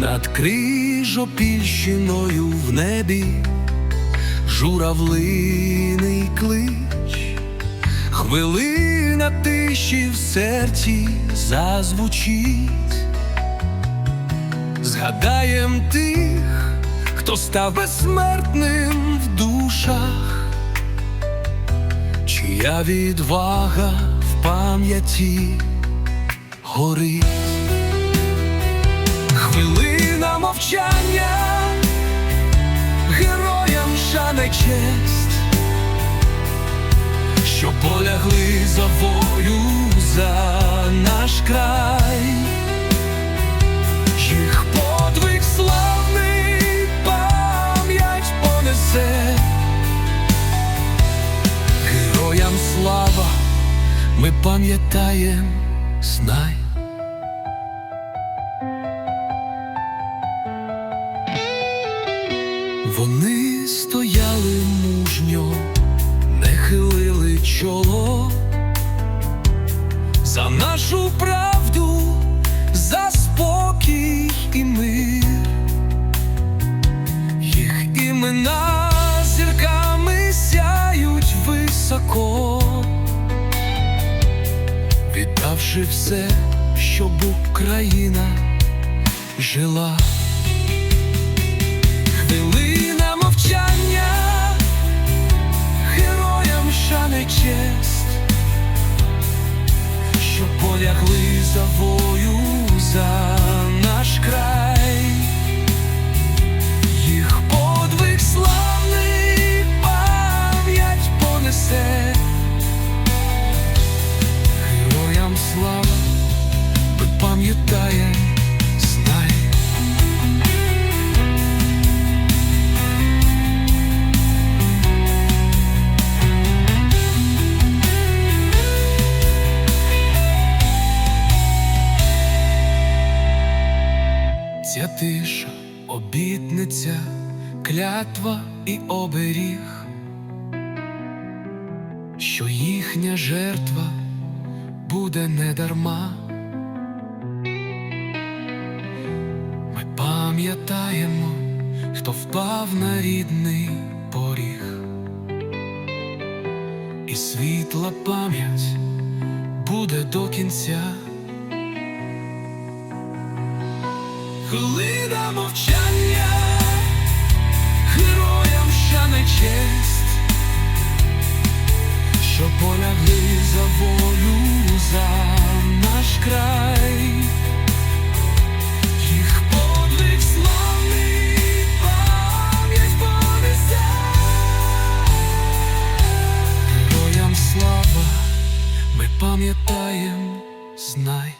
Над крижопільщиною в небі журавлиний клич, хвилина тиші в серці зазвучить, згадаєм тих, хто став безсмертним в душах, чия відвага в пам'яті горить. Хвилина мовчання, героям шана й честь, що полягли за волю за ми пам'ятаєм, знай. Вони стояли мужньо, не хилили чоло за нашу правду, віддавши все, щоб Україна жила. Хвилина мовчання, героям шане честь, що полягли за вою за Ця тиша, обітниця, клятва і оберіг, що їхня жертва буде недарма. Ми пам'ятаємо, хто впав на рідний поріг, і світла пам'ять буде до кінця. хвилина мовчання, героям щане честь, що полягли за волю за наш край, їх подвиг славний пам'ять понесе, героям слава, ми пам'ятаєм, знай.